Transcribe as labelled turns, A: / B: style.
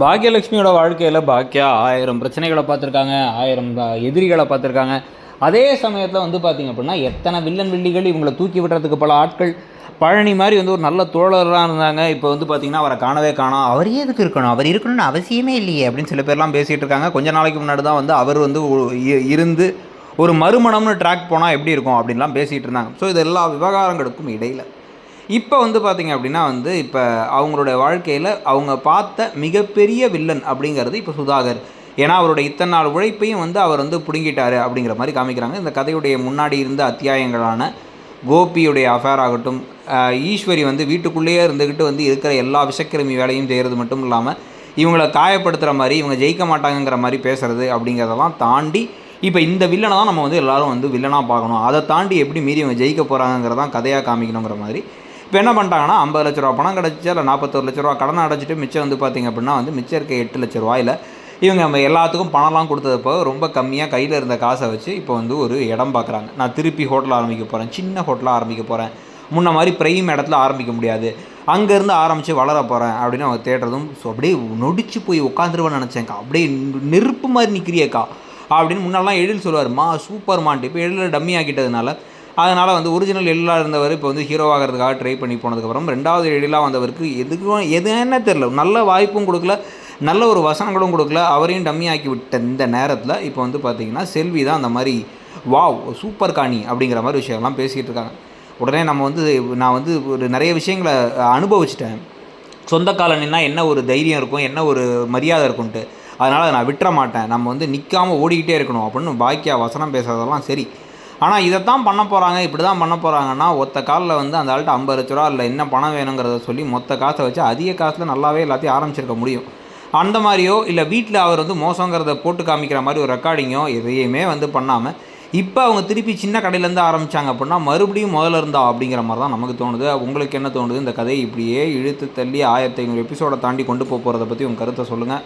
A: பாக்யலட்சுமியோட வாழ்க்கையில் பாக்கியா ஆயிரம் பிரச்சனைகளை பார்த்துருக்காங்க ஆயிரம் எதிரிகளை பார்த்துருக்காங்க. அதே சமயத்தில் வந்து பார்த்திங்க அப்படின்னா எத்தனை வில்லன் வில்லிகள் இவங்களை தூக்கி விடுறதுக்கு பல ஆட்கள் பழனி மாதிரி வந்து ஒரு நல்ல தோழராக இருந்தாங்க. இப்போ வந்து பார்த்திங்கன்னா அவரை காணவே காணோம். அவர் எதுக்கு இருக்கணும்? அவர் இருக்கணும்னு அவசியமே இல்லையே அப்படின்னு சில பேர்லாம் பேசிகிட்டு இருக்காங்க. கொஞ்ச நாளைக்கு முன்னாடி தான் வந்து அவர் வந்து இருந்து ஒரு மறுமணம்னு ட்ராக் போனால் எப்படி இருக்கும் அப்படின்லாம் பேசிகிட்டு இருந்தாங்க. ஸோ இது எல்லா விவகாரங்களுக்கும் இடையில். இப்போ வந்து பார்த்தீங்க அப்படின்னா வந்து இப்போ அவங்களுடைய வாழ்க்கையில் அவங்க பார்த்த மிகப்பெரிய வில்லன் அப்படிங்கிறது இப்போ சுதாகர். ஏன்னா அவருடைய இத்தனை நாள் உழைப்பையும் வந்து அவர் வந்து பிடுங்கிட்டார் அப்படிங்கிற மாதிரி காமிக்கிறாங்க. இந்த கதையுடைய முன்னாடி இருந்த அத்தியாயங்களான கோபியுடைய அஃபேர் ஆகட்டும் ஈஸ்வரி வந்து வீட்டுக்குள்ளேயே இருந்துக்கிட்டு வந்து இருக்கிற எல்லா விஷக்கிருமி வேலையும் செய்கிறது மட்டும் இல்லாமல் இவங்களை காயப்படுத்துகிற மாதிரி இவங்க ஜெயிக்க மாட்டாங்கங்கிற மாதிரி பேசுகிறது அப்படிங்கிறதெல்லாம் தாண்டி இப்போ இந்த வில்லனை தான் நம்ம வந்து எல்லாரும் வந்து வில்லனாக பார்க்கணும். அதை தாண்டி எப்படி மீறி இவங்க ஜெயிக்க போகிறாங்கிறதான் கதையாக காமிக்கணுங்கிற மாதிரி இப்போ என்ன பண்ணிட்டாங்கன்னா ஐம்பது லட்ச ரூபா பணம் கிடச்சி இல்லை நாற்பத்தொரு லட்ச ரூபா கடனை அடைச்சிட்டு மிச்சம் வந்து பார்த்திங்க அப்படின்னா வந்து மிச்சம் இருக்க எட்டு லட்ச ரூபாயில் இவங்க நம்ம எல்லாத்துக்கும் பணம்லாம் கொடுத்தப்போ ரொம்ப கம்மியாக கையில் இருந்த காசை வச்சு இப்போ வந்து ஒரு இடம் பார்க்குறாங்க நான் திருப்பி ஹோட்டல் ஆரம்பிக்க போகிறேன் சின்ன ஹோட்டலாக ஆரம்பிக்க போகிறேன் முன்ன மாதிரி பிரைம் இடத்துல ஆரம்பிக்க முடியாது. அங்கேருந்து ஆரம்பித்து வளர போகிறேன் அப்படின்னு அவங்க தேடுறதும் ஸோ அப்படியே நொடிச்சு போய் உட்காந்துருவேன்னு நினச்சேன்க்கா அப்படியே நெருப்பு மாதிரி நிற்கிறியேக்கா அப்படின்னு முன்னெல்லாம் எழில் சொல்லுவார் மா சூப்பர் மான்ட்டு. இப்போ எழில் டம்மி ஆக்கிட்டதுனால அதனால் வந்து ஒரிஜினல் எழிலாக இருந்தவர் இப்போ வந்து ஹீரோ ஆகிறதுக்காக ட்ரை பண்ணி போனதுக்கப்புறம் ரெண்டாவது எழிலாக வந்தவருக்கு எதுக்கும் எது என்ன தெரில நல்ல வாய்ப்பும் கொடுக்கல நல்ல ஒரு வசனங்களும் கொடுக்கல. அவரையும் டம்மி ஆக்கி விட்ட இந்த நேரத்தில் இப்போ வந்து பார்த்திங்கன்னா செல்வி தான் அந்த மாதிரி வாவ் சூப்பர் காணி அப்படிங்கிற மாதிரி விஷயம்லாம் பேசிகிட்டு இருக்காங்க. உடனே நம்ம வந்து நான் வந்து ஒரு நிறைய விஷயங்களை அனுபவிச்சிட்டேன். சொந்த காலனின்னா என்ன ஒரு தைரியம் இருக்கும் என்ன ஒரு மரியாதை இருக்கும்ன்ட்டு. அதனால் நான் விட்டுற மாட்டேன். நம்ம வந்து நிற்காம ஓடிக்கிட்டே இருக்கணும் அப்படின்னு பாக்கியா வசனம் பேசுறதெல்லாம் சரி. ஆனால் இதைத்தான் பண்ண போகிறாங்க இப்படி தான் பண்ண போகிறாங்கன்னா ஒத்த காலில் வந்து அந்த ஆள்கிட்ட ஐம்பது லட்ச ரூபா இல்லை என்ன பணம் வேணுங்கிறத சொல்லி மொத்த காசை வச்சு அதிக காசில் நல்லாவே எல்லாத்தையும் ஆரம்பிச்சிருக்க முடியும். அந்த மாதிரியோ இல்லை வீட்டில் அவர் வந்து மோசங்கிறத போட்டு காமிக்கிற மாதிரி ஒரு ரெக்கார்டிங்கோ எதையுமே வந்து பண்ணாமல் இப்போ அவங்க திருப்பி சின்ன கடையிலேருந்து ஆரம்பித்தாங்க அப்படின்னா மறுபடியும் முதல்ல இருந்தா அப்படிங்கிற மாதிரி தான் நமக்கு தோணுது. உங்களுக்கு என்ன தோணுது? இந்த கதையை இப்படியே இழுத்து தள்ளி ஆயிரத்தி ஐநூறு எபிசோடை தாண்டி கொண்டு போகிறத பற்றி உங்கள் கருத்தை சொல்லுங்கள்